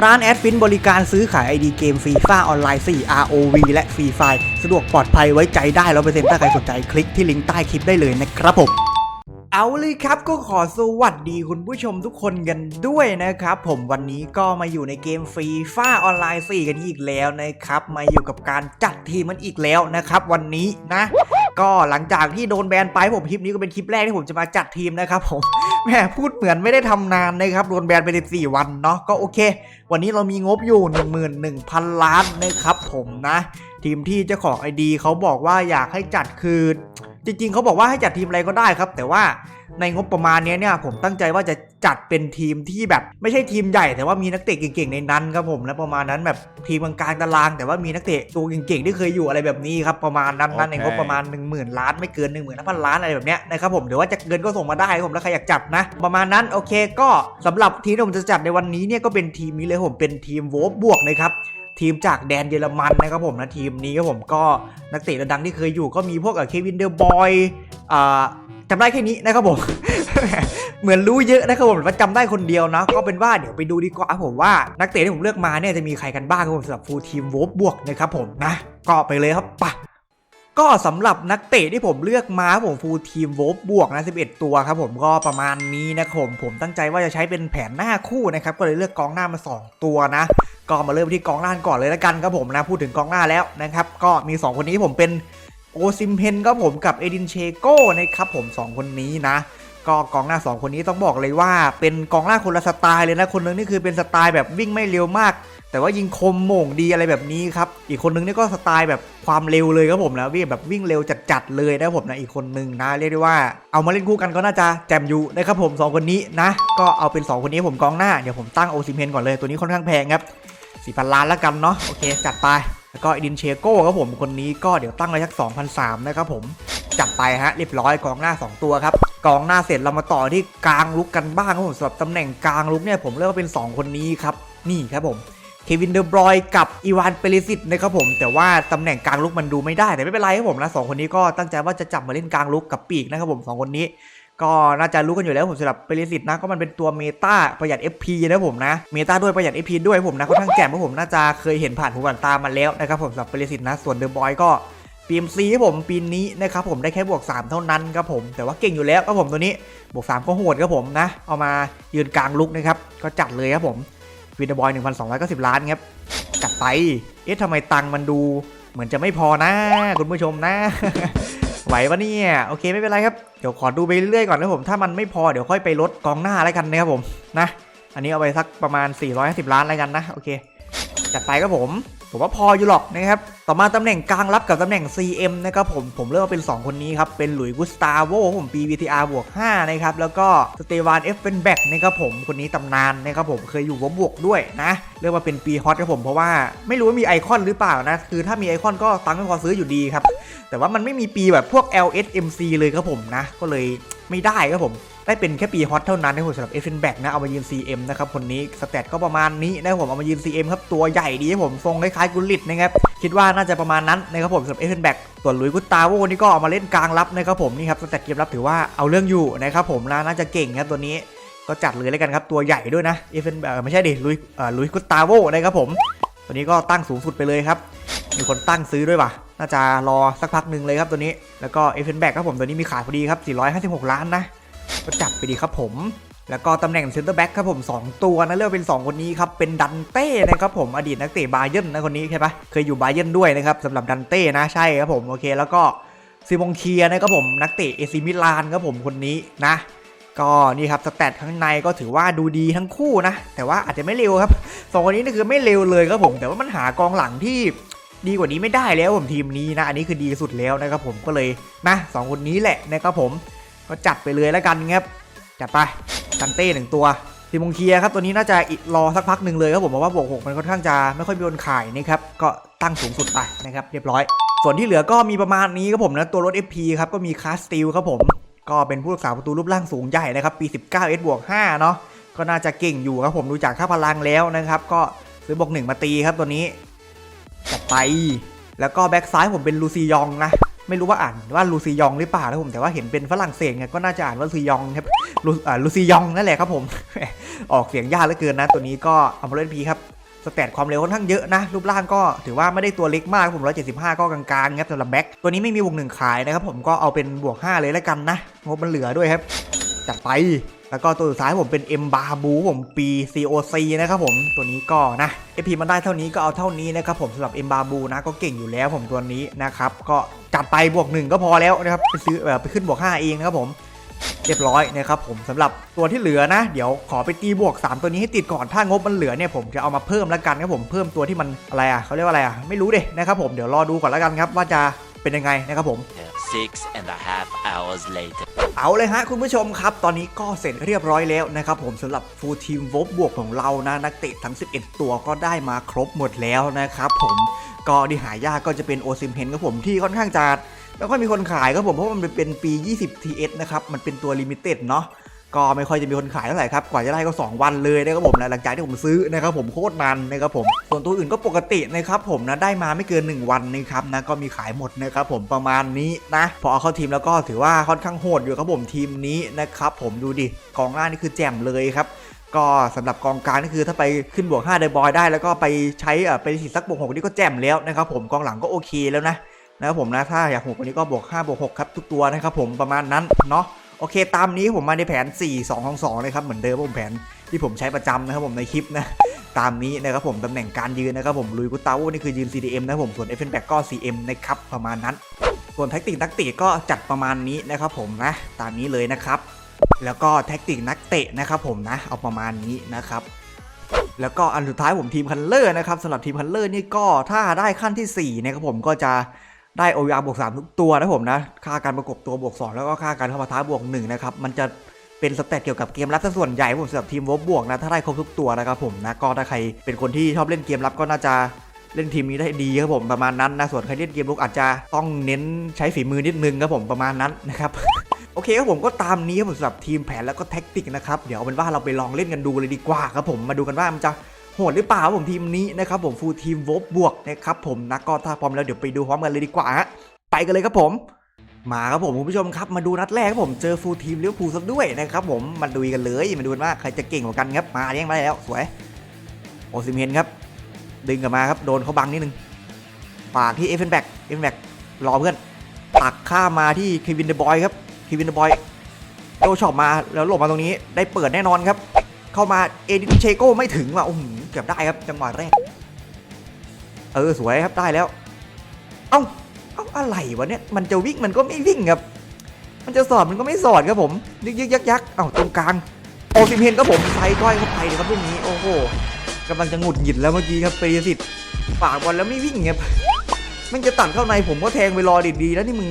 ร้านแอดฟินบริการซื้อขาย ID เกมฟรีฟ้าออนไลน์ 4 ROV และฟรีไฟสะดวกปลอดภัยไว้ใจได้ร้อเปอร์เซ็นต์ถ้าใครสนใจคลิกที่ลิงก์ใต้คลิปได้เลยนะครับผมเอาเลยครับก็ขอสวัสดีคุณผู้ชมทุกคนกันด้วยนะครับ ผมวันนี้ก็มาอยู่ในเกมฟรีฟ้าออนไลน์ 4 กันอีกแล้วนะครับ มาอยู่กับการจัดทีมมันอีกแล้วนะครับ วันนี้นะ ก็หลังจากที่โดนแบนไปผมคลิปนี้ก็เป็นคลิปแรกที่ผมจะมาจัดทีมนะครับผม แหม่พูดเหมือนไม่ได้ทำนานนะครับโดนแบนไป14วันเนาะก็โอเค วันนี้เรามีงบอยู่ 11,000 ล้านนะครับผมนะ ทีมที่เจ้าของไอดีเขาบอกว่าอยากให้จัดคือ จริง ๆเขาบอกว่าให้จัดทีมอะไรก็ได้ครับ แต่ว่า ในงบประมาณเนี้ยเนี่ยผมตั้งใจว่าจะจัดเป็นทีมที่แบบไม่ใช่ทีมใหญ่ แต่ว่ามีนักเตะเก่งๆในนั้นครับผมและประมาณนั้นแบบทีมกลางๆตาราง แต่ว่ามีนักเตะตัวเก่งๆที่เคยอยู่อะไรแบบนี้ครับประมาณนั้นนั้นในงบประมาณ 1 0,000 ล้านไม่เกิน1 5 0 0 0ล้านอะไรแบบเนี้ยนะครับผมหรือว่าจะเกินก็ส่งมาได้ครับผมแล้วใครอยากจัดนะประมาณนั้นโอเค ก็สำหรับทีมที่ผมจะจัดในวันนี้เนี่ยก็เป็นทีมนี้เลยครับผมเป็นทีมโวบวกนะครับทีมจากแดนเยอรมันนะครับผมนะทีมนี้ครับผมก็นักเตะระดังที่เคยอยู่ก็มีพวกเควินเดอร์บอยอ่า จำได้แค่นี้นะครับผม เหมือนรู้เยอะนะครับผมว่าจำได้คนเดียวนะ ก็เป็นว่าเดี๋ยวไปดูดีกว่าผมว่านักเตะที่ผมเลือกมาเนี่ยจะมีใครกันบ้างครับผมสำหรับฟูลทีมโวบบวกนะครับผมนะก็ไปเลยครับปะก็สำหรับนักเตะที่ผมเลือกมาผมฟูลทีมโวบบวกนะ11 ตัวครับผมก็ประมาณนี้นะครับผมผมตั้งใจว่าจะใช้เป็นแผนหน้าคู่นะครับก็เลยเลือกกองหน้ามาสองตัวนะ ก็มาเริ่มที่กองหน้าก่อนเลยแล้วกันครับผมนะพูดถึงกองหน้าแล้วนะครับก็มี 2 คนนี้ผมเป็น โอซิมเพนครับผมกับเอดินเชโก้นะครับผม 2 คนนี้นะ ก็กองหน้า 2 คนนี้ต้องบอกเลยว่าเป็นกองหน้าคนละสไตล์เลยนะ คนนึงนี่คือเป็นสไตล์แบบวิ่งไม่เร็วมาก แต่ว่ายิงคมโม่งดีอะไรแบบนี้ครับ อีกคนนึงนี่ก็สไตล์แบบความเร็วเลยครับผมนะวิ่งแบบวิ่งเร็วจัดๆเลยนะผมนะอีกคนนึงนะเรียกได้ว่าเอามาเล่นคู่กันก็น่าจะแจมอยู่นะครับผมสองคนนี้นะ ก็เอาเป็น 2 คนนี้ผมกองหน้าเดี๋ยวผมตั้งโอซิมเพนก่อนเลยตัวนี้ค่อนข้างแพงครับสี่พันล้านแล้วกันเนาะโอเคจัดไป แล้วก็อินเชโก้ครับผมคนนี้ก็เดี๋ยวตั้งไว้สัก2,003นะครับผมจัดไปฮะเรียบร้อยกองหน้า 2 ตัวครับกองหน้าเสร็จเรามาต่อที่กลางลุกกันบ้างครับผมสำหรับตำแหน่งกลางลุกเนี่ยผมเลือกเป็น 2 คนนี้ครับนี่ครับผมเควินเดอร์บรอยกับอีวานเปริสิตนะครับผมแต่ว่าตำแหน่งกลางลุกมันดูไม่ได้แต่ไม่เป็นไรครับผมนะสองคนนี้ก็ตั้งใจว่าจะจับมาเล่นกลางลุกกับปีกนะครับผมสองคนนี้ ก็น่าจะรู้กันอยู่แล้วผมสำหรับเปริสิตนะก็มันเป็นตัวเมตาประหยัด FP นะผมนะเมตาด้วยประหยัด FP ด้วยผมนะค่อนข้างแจ่มเพราะผมน่าจะเคยเห็นผ่านหูผ่านตามาแล้วนะครับผมสำหรับเปริสิตนะส่วนเดอะบอยก็ PMC ครับผมปีนี้นะครับผมได้แค่บวก 3 เท่านั้นครับผม แต่ว่าเก่งอยู่แล้วครับผมตัวนี้บวก 3 ก็โหดครับผมนะ เอามายืนกลางลุกนะครับ ก็จัดเลยครับผมวินเดอร์บอย1,290 ล้านครับจัดไป เอ๊ะทำไมตังมันดู เหมือนจะไม่พอนะ คุณผู้ชมนะ ไหวปะเนี่ยโอเคไม่เป็นไรครับเดี๋ยวขอดูไปเรื่อยก่อนนะผมถ้ามันไม่พอเดี๋ยวค่อยไปลดกองหน้าแล้วกันนะครับผมนะ อันนี้เอาไปสักประมาณ 450 ล้านแล้วกันนะโอเคจัดไปครับผมผมว่าพออยู่หรอกนะครับ ต่อมาตำแหน่งกลางรับกับตำแหน่ง CM นะครับผม ผมเลือกว่าเป็น 2 คนนี้ครับ เป็นหลุยส์กุสตาโวผม PVTR บวก 5 นะครับ แล้วก็สเตวานเอฟเป็นแบ็กนะครับผม คนนี้ตำนานนะครับผม เคยอยู่วบวกด้วยนะเรียกว่าเป็นปีฮอตครับผม เพราะว่าไม่รู้ว่ามีไอคอนหรือเปล่านะ คือถ้ามีไอคอนก็ตังค์ไม่พอซื้ออยู่ดีครับ แต่ว่ามันไม่มีปีแบบพวก LSMC เลยครับผมนะ ก็เลยไม่ได้ครับผม ได้เป็นแค่ปีฮอตเท่านั้นนะครับผมสำหรับเอฟเฟนแบ็กนะ เอามายืน CM นะครับ คนนี้สเตตก็ประมาณนี้นะครับผม เอามายืน CM ครับ ตัวใหญ่ดีครับผม ทรงคล้ายๆกุลิตนะครับ คิดว่าน่าจะประมาณนั้นนะครับผมสำหรับเอฟเฟนแบ็กส่วนลุยกุตาโวนี่ก็เอามาเล่นกลางรับนะครับผมนี่ครับสเตตเกมรับถือว่าเอาเรื่องอยู่นะครับผมนะน่าจะเก่งครับตัวนี้ก็จัดเลยแล้วกันครับตัวใหญ่ด้วยนะเอฟเฟนแบกไม่ใช่ดิลุยลุยกุตาโวนะครับผมตัวนี้ก็ตั้งสูงสุดไปเลยครับมีคนตั้งซื้อด้วยป่ะ น่าจะรอสักพักหนึ่งเลยครับตัวนี้ แล้วก็เอฟเฟนแบ็กครับผมตัวนี้มีขายพอดีครับ 456 ล้านนะก็จับไปดีครับผม แล้วก็ตำแหน่งเซนเตอร์แบ็กครับผม 2 ตัวนะเลือกเป็น 2 คนนี้ครับ เป็นดันเต้นะครับผมอดีตนักเตะบาเยร์นนะคนนี้ใช่ปะเคยอยู่บาเยร์นด้วยนะครับสำหรับดันเต้นะใช่ครับผมโอเค แล้วก็ซิมงเคียนะครับผมนักเตะเอซิมิลานครับผมคนนี้นะก็นี่ครับสแตทข้างในก็ถือว่าดูดีทั้งคู่นะ แต่ว่าอาจจะไม่เร็วครับสองคนนี้นี่คือไม่เร็วเลยครับผม แต่ว่ามันหากองหลังที่ ดีกว่านี้ไม่ได้แล้วผมทีมนี้นะอันนี้คือดีสุดแล้วนะครับผมก็เลยนะสองคนนี้แหละนะครับผมก็จัดไปเลยแล้วกันครับจัดไปกันเต้หนึ่งตัวทีมงเคียครับตัวนี้น่าจะรอสักพักหนึ่งเลยครับผมเพราะว่าบวกหกมันค่อนข้างจะไม่ค่อยมีคนขายนะครับก็ตั้งสูงสุดไปนะครับเรียบร้อย ส่วนที่เหลือก็มีประมาณนี้ครับผมนะตัวรถ FP ครับก็มีคาสติลครับผมก็เป็นผู้รักษาประตูรูปร่างสูงใหญ่นะครับปี 19 S บวก5เนาะก็น่าจะเก่งอยู่ครับผมดูจากค่าพลังแล้วนะครับก็ซื้อบวกหนึ่งมาตีครับตัวนี้ จัดไป แล้วก็แบ็กซ้ายผมเป็นลูซียองนะ ไม่รู้ว่าอ่านว่าลูซียองหรือเปล่านะผมแต่ว่าเห็นเป็นฝรั่งเศสไงก็น่าจะอ่านว่าลูซียองครับลูอ่าลูซียองนั่นแหละครับผม ออกเสียงยากเหลือเกินนะ ตัวนี้ก็อัมเบรนพีครับสแตทความเร็วค่อนข้างเยอะนะ รูปร่างก็ถือว่าไม่ได้ตัวเล็กมากครับผม175 ก็กลางๆครับสำหรับแบ็คตัวนี้ไม่มีวกหนึ่งขายนะครับผมก็เอาเป็นบวก 5 เลยแล้วกันนะ งบมันเหลือด้วยครับ จัดไป แล้วก็ตัวสุดท้ายผมเป็น M b a b u ผมปี COC นะครับผมตัวนี้ก็นะ FP มันได้เท่านี้ก็เอาเท่านี้นะครับผมสำหรับ M b a b u นะก็เก่งอยู่แล้วผมตัวนี้นะครับก็จัดไปบวกหนึ่งก็พอแล้วนะครับไปซื้อแบบไปขึ้นบวก5เองนะครับผมเรียบร้อยนะครับผมสำหรับตัวที่เหลือนะ เดี๋ยวขอไปตีบวก 3 ตัวนี้ให้ติดก่อนถ้างบมันเหลือเนี่ยผมจะเอามาเพิ่มแล้วกันครับผมเพิ่มตัวที่มันอะไรอะเขาเรียกว่าอะไรอะไม่รู้เด้นะครับผมเดี๋ยวรอดูก่อนแล้วกันครับว่าจะเป็นยังไงนะครับผม Six and a half hours later. เอาเลยฮะคุณผู้ชมครับ ตอนนี้ก็เสร็จเรียบร้อยแล้วนะครับผมสำหรับฟูลทีมวบบวกของเรานะ นักเตะทั้ง 11 ตัวก็ได้มาครบหมดแล้วนะครับผมก็ที่หายากก็จะเป็นโอซิมเฮนครับผมที่ค่อนข้างจะไม่ค่อยมีคนขายครับผมเพราะมันเป็นปี 20 TS นะครับ มันเป็นตัวลิมิเต็ดเนาะ ก็ไม่ค่อยจะมีคนขายเท่าไหร่ครับ กว่าจะได้ก็ 2 วันเลยนะครับผมนะหลังจากที่ผมซื้อนะครับผมโคตรมันนะครับผม ส่วนตัวอื่นก็ปกตินะครับผมนะได้มาไม่เกิน 1 วันนะครับนะก็มีขายหมดนะครับผมประมาณนี้นะ พอเอาเข้าทีมแล้วก็ถือว่าค่อนข้างโหดอยู่ครับผมทีมนี้นะครับผมดูดิกองหน้านี่คือแจ่มเลยครับก็สำหรับกองกลางนี่คือถ้าไปขึ้นบวก5ไดบอยได้ แล้วก็ไปใช้เอ่ไปสิสักบวก6นี่ก็แจ่มแล้วนะครับผมกองหลังก็โอเคแล้วนะนะครับผมนะถ้าอยากหกว่านี้ก็บวก5บวก6ครับทุกตัวนะครับผมประมาณนั้นเนาะ โอเค ตามนี้ผมมาในแผน 4 2 2 2นะครับเหมือนเดิมผมแผนที่ผมใช้ประจำนะครับผมในคลิปนะตามนี้นะครับผมตำแหน่งการยืนนะครับผมลุยกุตาโวนี่คือยืน CDM นะผมส่วน f อ b a c ก็ CM นะครับประมาณนั้น ส่วนแท็กติกนักเตะก็จัดประมาณนี้นะครับผมนะตามนี้เลยนะครับ แล้วก็แท็กติกนักเตะนะครับผมนะเอาประมาณนี้นะครับแล้วก็อันสุดท้ายผมทีมคันเลอร์นะครับสำหรับทีมคันเลอร์นี่ก็ถ้าได้ขั้นที่4นะครับผมก็จะ ได้ OVR บวก3ทุกตัวนะผมนะ ค่าการประกบตัวบวก2แล้วก็ค่าการเข้ามาท้าบวก1นะครับ มันจะเป็นสเตตเกี่ยวกับเกมรับซะส่วนใหญ่ผมสำหรับทีมวบบวกนะ ถ้าได้ครบทุกตัวนะครับผมนะ ก็ถ้าใครเป็นคนที่ชอบเล่นเกมรับก็น่าจะเล่นทีมนี้ได้ดีครับผมประมาณนั้นนะ ส่วนใครเล่นเกมลุกอาจจะต้องเน้นใช้ฝีมือนิดนึงครับผมประมาณนั้นนะครับโอเคครับผมก็ตามนี้ครับผมสำหรับทีมแผนแล้วก็แท็กติกนะครับ เดี๋ยวเอาเป็นว่าเราไปลองเล่นกันดูเลยดีกว่าครับผมมาดูกันว่ามันจะ โหดหรือเปล่าครับผมทีมนี้นะครับผมฟูลทีมวบบวกนะครับผมนะก็ถ้าพร้อมแล้วเดี๋ยวไปดูพร้อมกันเลยดีกว่าฮะไปกันเลยครับผม มาครับผมคุณผู้ชมครับมาดูนัดแรกครับผมเจอฟูลทีมเลี้ยวภูลซะด้วยนะครับผมมาดูกันเลยมาดูกันว่าใครจะเก่งกว่ากันครับมาเลี้ยงมาแล้วสวยโอซิมเฮนครับ ดึงกลับมาครับโดนเขาบังนิดนึงฝากที่เอฟเฟนแบ็กเอฟเฟนแบ็กรอเพื่อนตักข้ามมาที่เควินเดอะบอยครับเควินเดอะบอยโดช็อปมาแล้วหลบมาตรงนี้ได้เปิดแน่นอนครับ เข้ามาเอดิเชโก้ไม่ถึงว่ะโอ้โหเกือบได้ครับจังหวะแรก เออสวยครับได้แล้ว เอ้าเอ้าอะไรวะเนี่ยมันจะวิ่งมันก็ไม่วิ่งครับ มันจะสอดมันก็ไม่สอดครับผมยึกยึกยักยักเอ้าตรงกลางโอซิมเฮนก็ผมใส่ก้อยเข้าไปเลยครับลูกนี้โอ้โหกำลังจะหงุดหงิดแล้วเมื่อกี้ครับปรีสิทธิ์ฝากบอลแล้วไม่วิ่งครับมันจะตัดเข้าในผมก็แทงไปรอดีๆแล้วนี่มึง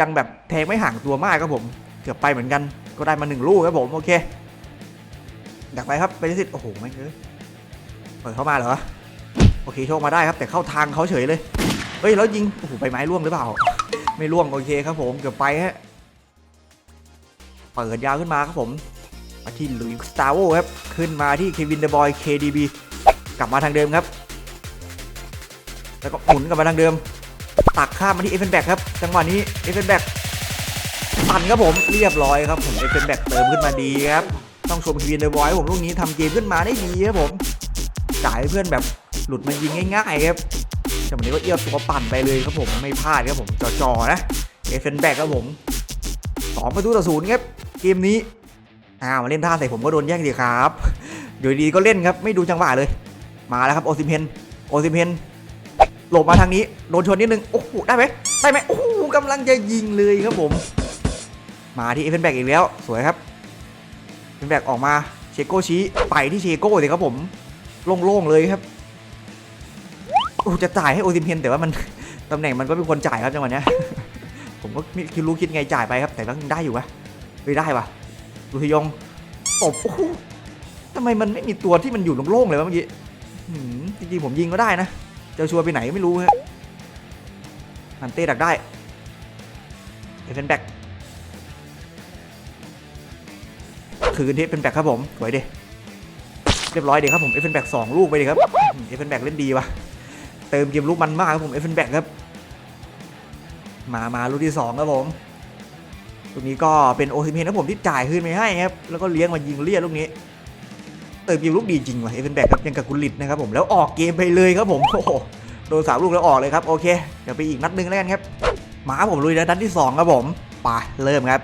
ยังแบบแทงไม่ห่างตัวมากครับผม เกือบไปเหมือนกัน ก็ได้มาหนึ่งลูกครับผมโอเค ดักไปครับไปสิโอ้โหไม่งเลยเปิดเข้ามาเหรอโอเคโชคมาได้ครับแต่เข้าทางเขาเฉยเลยเฮ้ยแล้วยิงโอ้โหใบไม้ร่วงหรือเปล่า ไม่ร่วงโอเคครับผมเกือบไปฮะเปิดยาวขึ้นมาครับผมมาที่ลุยสตาร์โวครับขึ้นมาที่เควินเดอบอย KDB กลับมาทางเดิมครับ แล้วก็หมุนกลับมาทางเดิม ตักข้ามมาที่เอฟเฟนแบ็กครับจังหวะนี้เอฟเฟนแบ็กตันครับผมเรียบร้อยครับผมเอฟเป็นแบกเติมขึ้นมาดีครับ ต้องชมคีนเดอร์บอยผมลูกนี้ทำเกมขึ้นมาได้ดีครับผมจ่ายเพื่อนแบบหลุดมายิงง่ายๆครับแต่วันนี้ก็เอี้ยวตัวปั่นไปเลยครับผมไม่พลาดครับผมจ่อๆนะเอฟเฟนแบกครับผมสองประตูต่อศูนย์ครับเกมนี้อ้าวมาเล่นท่าใส่ผมก็โดนแย่งสิครับอยู่ดีๆก็เล่นครับไม่ดูจังหวะเลย มาแล้วครับโอซิเฮนโอซิเฮนหลบมาทางนี้โดนชนนิดนึงโอ้โหได้ไหมได้ไหมโอ้โหกำลังจะยิงเลยครับผม มาที่เอฟเฟนแบกอีกแล้วสวยครับ เอฟเฟนแบกออกมาเชโก้ชี้ไปที่เชโก้เลยครับผมโล่งๆเลยครับโอ้จะจ่ายให้โอซิมเฮนแต่ว่ามันตำแหน่งมันก็เป็นคนจ่ายครับจังหวะเนี้ยผมก็มคิดรู้คิดไงจ่ายไปครับแต่ก็ยังได้อยู่วะไม่ได้ปะลูทิยงตบโอ้โหทำไมมันไม่มีตัวที่มันอยู่โล่งๆเลยวะเมื่อกี้จริงๆผมยิงก็ได้นะจะชัวร์ไปไหนไม่รู้ฮะฮันเต้ดักได้เอเฟนแบก คืนที่เป็นแบกครับผมสวยดิเรียบร้อยดีครับผมเอฟเฟนแบกสองลูกไปดิครับเอฟเฟนแบกเล่นดีว่ะเติมเกมลูกมันมากครับผมเอฟเฟนแบกครับ มามาลูกที่สองครับผมลูกนี้ก็เป็นโอซิเมนนะผมที่จ่ายคืนไปให้ครับแล้วก็เลี้ยงมายิงเลียลูกนี้ เติมยิงลูกดีจริงว่ะเอฟเวนแบกครับยังกับกุลิตนะครับผมแล้วออกเกมไปเลยครับผมโอ้โหโดนสามลูกแล้วออกเลยครับโอเคเดี๋ยวไปอีกนัดหนึงแล้วกันครับมาผมลุยแล้วนัดที่สองครับผมไปเริ่มครับ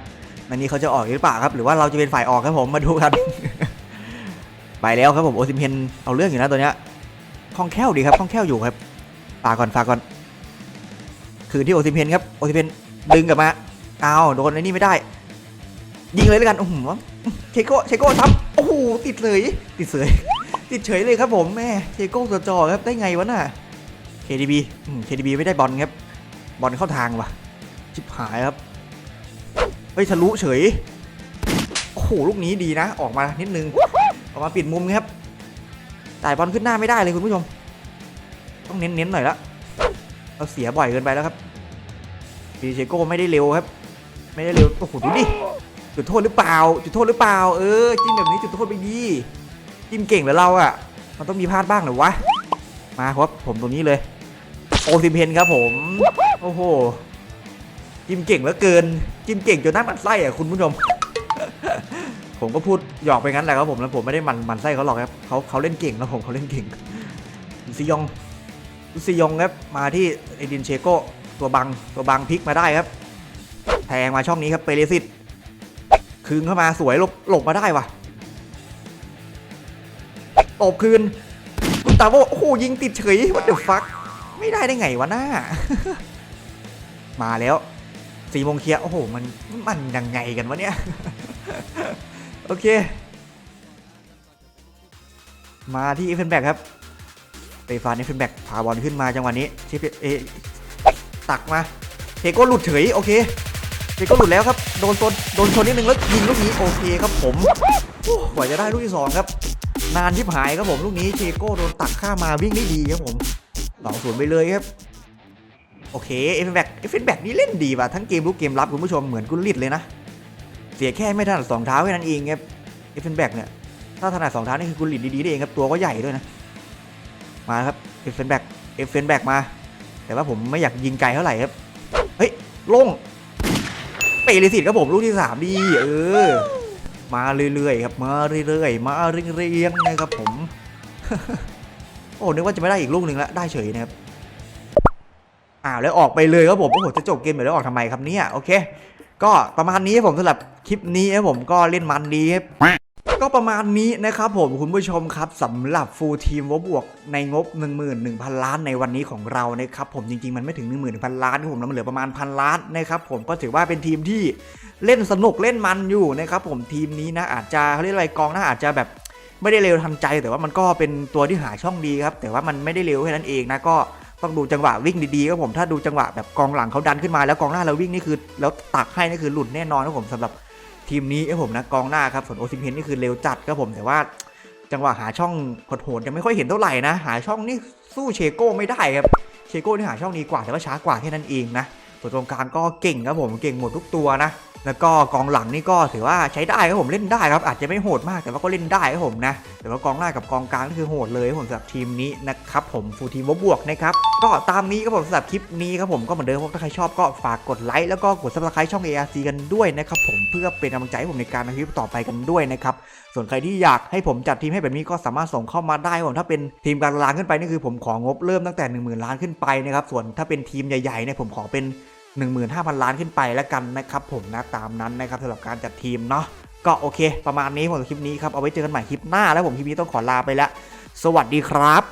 นันนี้เขาจะออกหรือเปล่าครับ หรือว่าเราจะเป็นฝ่ายออกครับผมมาดูกัน ไปแล้วครับผมโอซิเมนเอาเรื่องอยู่นะตัวเนี้ยคล่องแคล่วดีครับคล่องแคล่วอยู่ครับฝากก่อนฝากก่อน คืนที่โอซิเมนครับโอซิเมนดึงกลับมาอ้าวโดนไอ้นี่ไม่ได้ ยิงเลยแล้วกันโอ้โหเชโก้เชโก้ทับโอ้โหติดเลยติดเสยติดเฉยเลยครับผมแม่เชโก้ตัวจอครับได้ไงวะน่ะ KDB อืม KDB ไม่ได้บอลครับ บอลเข้าทางว่ะชิบหายครับ เฮ้ยทะลุเฉย โอ้โหลูกนี้ดีนะ ออกมานิดนึง ออกมาปิดมุมครับจ่ายบอลขึ้นหน้าไม่ได้เลยคุณผู้ชม ต้องเน้นๆหน่อยละเราเสียบ่อยเกินไปแล้วครับดีเชโก้ไม่ได้เร็วครับ ไม่ได้เร็ว โอ้โหดูดิ จุดโทษหรือเปล่า จุดโทษหรือเปล่า เออจิ้มแบบนี้จุดโทษไปดีจิ้มเก่งเหรือเราอะมันต้องมีพลาดบ้างหรือวะ มาครับผมตรงนี้เลย โอซิเพนครับผม โอ้โห จิ้มเก่งเหลือเกิน จิ้มเก่งจนหน้ามันไส้อะคุณผู้ชม ผมก็พูดหยอกไปงั้นแหละครับผมแล้วผมไม่ได้มันมันไส้เขาหรอกครับเขาเขาเล่นเก่งนะผมเขาเล่นเก่งซิยองลุซิยองครับมาที่เอดินเชโกตัวบังตัวบังพลิกมาได้ครับแทงมาช่องนี้ครับเปเรซิตคืนเข้ามาสวยหลบหลบมาได้ว่ะตบคืนกุตาโวโอ้โหยิงติดเฉยวัดเดือะฟัก ไม่ได้ได้ไงวะหน้า มาแล้ว สี่โมงเคลียร์โอ้โหมันมันยังไงกันวะเนี่ย โอเค มาที่เอฟเฟนแบกครับเตฟานเอฟเฟนแบกพาบอลขึ้นมาจังหวะนี้เชฟเอตักมาเทโก้หลุดเฉยโอเคเทโก้หลุดแล้วครับโดนโซนโดนชนนิดนึงแล้วยิงลูกนี้โอเคครับผมกว่าจะได้ลูกที่สองครับนานทิพหายครับผมลูกนี้เทโก้โดนตักข้ามมาวิ่งได้ดีครับผมสองศูนย์ไปเลยครับ โอเคเอฟเฟนแบกเอฟเฟนแบกนี่เล่นดีว่ะทั้งเกมลุกเกมรับคุณผู้ชมเหมือนกุลลิดเลยนะ เสียแค่ไม่ถนัดสองเท้าแค่นั้นเองครับเอฟเฟนแบกเนี่ยถ้าถนัดสองเท้านี่คือกุลลิดดีๆได้เองครับตัวก็ใหญ่ด้วยนะมาครับเอฟเฟนแบกเอฟเฟนแบกมา แต่ว่าผมไม่อยากยิงไกลเท่าไหร่ครับเฮ้ยโล่งเปรีสิตครับผมลูกที่สามดีเออมาเรื่อยๆครับมาเรื่อยๆมาเรียงๆนะครับผม โอ้นึกว่าจะไม่ได้อีกลูกหนึ่งล้วได้เฉยนะครับ อ้าวแล้วออกไปเลยครับผมโอ้โหจะจบเกมแล้วออกทำไมครับเนี่ยโอเค ก็ประมาณนี้ครับผมสำหรับคลิปนี้ครับผมก็เล่นมันดีครับก็ประมาณนี้นะครับผมคุณผู้ชมครับสำหรับฟูลทีมวบวกในงบ 11,000 ล้านในวันนี้ของเรานะครับผมจริงๆมันไม่ถึง 11,000 ล้านครับผมแล้วมันเหลือประมาณพันล้านนะครับผมก็ถือว่าเป็นทีมที่เล่นสนุกเล่นมันอยู่นะครับผมทีมนี้นะอาจจะเขาเรียกอะไรกองน้าอาจจะแบบไม่ได้เร็วทันใจ แต่ว่ามันก็เป็นตัวที่หาช่องดีครับแต่ว่ามันไม่ได้เร็วแค่นั้นเองนะก็ ต้องดูจังหวะวิ่งดีๆครับผมถ้าดูจังหวะแบบกองหลังเขาดันขึ้นมาแล้วกองหน้าเราวิ่งนี่คือแล้วตักให้นี่คือหลุดแน่นอนครับผมสำหรับทีมนี้ครับผมนะกองหน้าครับส่วนโอซิมเฮนนี่คือเร็วจัดครับผมแต่ว่าจังหวะหาช่องโหดๆยังไม่ค่อยเห็นเท่าไหร่นะ หาช่องนี่สู้เชโก้ไม่ได้ครับเชโก้นี่หาช่องดีกว่าแต่ว่าช้ากว่าแค่นั้นเองนะส่วนตรงกลางก็เก่งครับผมเก่งหมดทุกตัวนะ แล้วก็กองหลังนี่ก็ถือว่าใช้ได้ครับผมเล่นได้ครับอาจจะไม่โหดมากแต่ว่าก็เล่นได้ครับผมนะแต่ว่ากองหน้ากับกองกลางนี่คือโหดเลยผมสำหรับทีมนี้นะครับผมฟูทีมบวกนะครับก็ตามนี้ครับผมสำหรับคลิปนี้ครับผมก็เหมือนเดิมถ้าใครชอบก็ฝากกดไลค์แล้วก็กด subscribe ช่อง ARC กันด้วยนะครับผมเพื่อเป็นกำลังใจให้ผมในการทำคลิปต่อไปกันด้วยนะครับส่วนใครที่อยากให้ผมจัดทีมให้แบบนี้ก็สามารถส่งเข้ามาได้ครับผมถ้าเป็นทีมกลางๆขึ้นไปนี่คือผมของบเริ่มตั้งแต่ 1 0,000 ล้านขึ้นไปนะครับส่วนถ้าเป็นทีมใหญ่ๆเนี่ยผมขอเป็น 15,000 ล้านขึ้นไปแล้วกันนะครับผมนะตามนั้นนะครับสำหรับการจัดทีมเนาะก็โอเค ประมาณนี้ผมคลิปนี้ครับเอาไว้เจอกันใหม่คลิปหน้าแล้วผมคลิปนี้ต้องขอลาไปแล้ว สวัสดีครับ